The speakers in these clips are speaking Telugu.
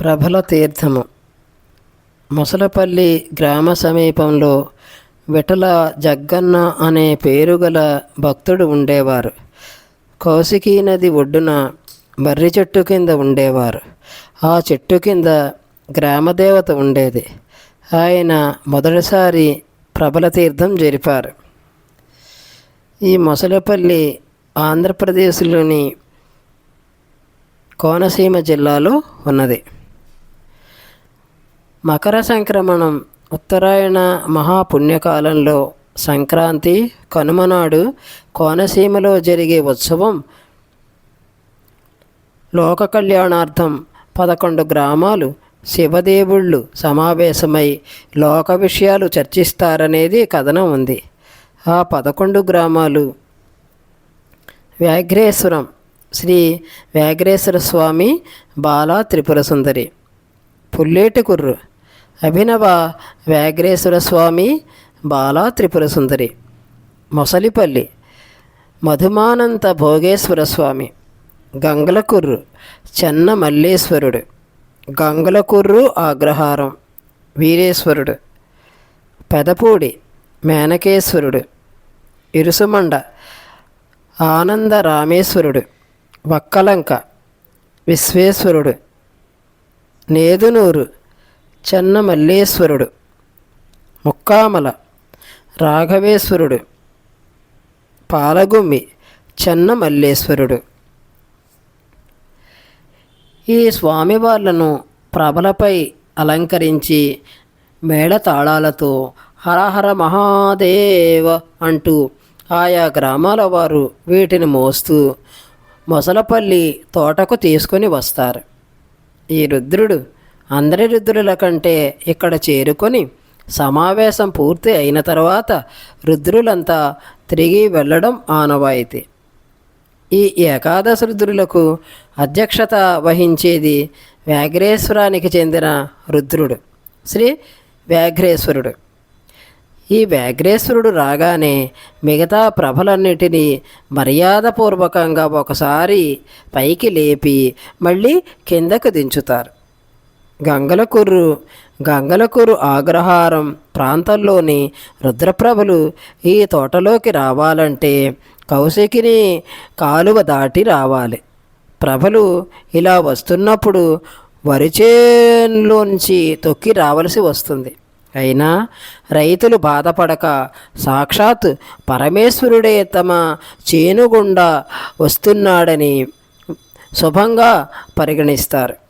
ప్రభల తీర్థము. ముసలపల్లి గ్రామ సమీపంలో విఠల జగ్గన్న అనే పేరు గల భక్తుడు ఉండేవారు. కౌశికీ నది ఒడ్డున బర్రి చెట్టు కింద ఉండేవారు. ఆ చెట్టు కింద గ్రామదేవత ఉండేది. ఆయన మొదటిసారి ప్రభల తీర్థం జరిపారు. ఈ మొసలపల్లి ఆంధ్రప్రదేశ్లోని కోనసీమ జిల్లాలో ఉన్నది. మకర సంక్రమణం ఉత్తరాయణ మహాపుణ్యకాలంలో సంక్రాంతి కనుమనాడు కోనసీమలో జరిగే ఉత్సవం లోక కళ్యాణార్థం పదకొండు గ్రామాలు శివదేవుళ్ళు సమావేశమై లోక విషయాలు చర్చిస్తారనేది కథనం ఉంది. ఆ పదకొండు గ్రామాలు వ్యాఘ్రేశ్వరం శ్రీ వ్యాఘ్రేశ్వర స్వామి బాలా త్రిపుర సుందరి పుల్లేటికుర్రు అభినవ వ్యాఘ్రేశ్వర స్వామి బాలా త్రిపుర సుందరి మొసలిపల్లి మధుమానంత భోగేశ్వర స్వామి గంగలకుర్రు చెన్న మల్లేశ్వరుడు గంగలకుర్రు ఆగ్రహారం వీరేశ్వరుడు పెదపూడి మేనకేశ్వరుడు ఇరుసుమండ ఆనంద రామేశ్వరుడు వక్కలంక విశ్వేశ్వరుడు నేదునూరు చెన్నమల్లేశ్వరుడు. ముక్కామల రాఘవేశ్వరుడు. పాలగుమ్మి చెన్నమల్లేశ్వరుడు. ఈ స్వామివార్లను ప్రభలపై అలంకరించి మేళతాళాలతో హరహర మహాదేవ అంటూ ఆయా గ్రామాల వారు వీటిని మోస్తూ మొసలపల్లి తోటకు తీసుకొని వస్తారు. ఈ రుద్రుడు అందరి రుద్రుల కంటే ఇక్కడ చేరుకొని సమావేశం పూర్తి అయిన తర్వాత రుద్రులంతా తిరిగి వెళ్ళడం ఆనవాయితీ. ఈ ఏకాదశ రుద్రులకు అధ్యక్షత వహించేది వ్యాఘ్రేశ్వరానికి చెందిన రుద్రుడు శ్రీ వ్యాఘ్రేశ్వరుడు. ఈ వ్యాఘ్రేశ్వరుడు రాగానే మిగతా ప్రభలన్నిటినీ మర్యాదపూర్వకంగా ఒకసారి పైకి లేపి మళ్ళీ కిందకు దించుతారు. గంగలకుర్రు గంగలకుర్రు ఆగ్రహారం ప్రాంతంలోని రుద్రప్రభలు ఈ తోటలోకి రావాలంటే కౌశికిని కాలువ దాటి రావాలి. ప్రభలు ఇలా వస్తున్నప్పుడు వరిచేనులోంచి తొక్కి రావలసి వస్తుంది. అయినా రైతులు బాధపడక సాక్షాత్ పరమేశ్వరుడే తమ చేనుగుండా వస్తున్నాడని శుభంగా పరిగణిస్తారు.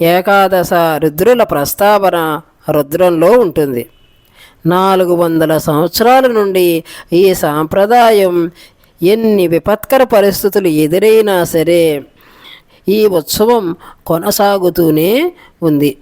ఏకాదశ రుద్రుల ప్రస్తావన రుద్రంలో ఉంటుంది. నాలుగు వందల సంవత్సరాల నుండి ఈ సాంప్రదాయం ఎన్ని విపత్కర పరిస్థితులు ఎదురైనా సరే ఈ ఉత్సవం కొనసాగుతూనే ఉంది.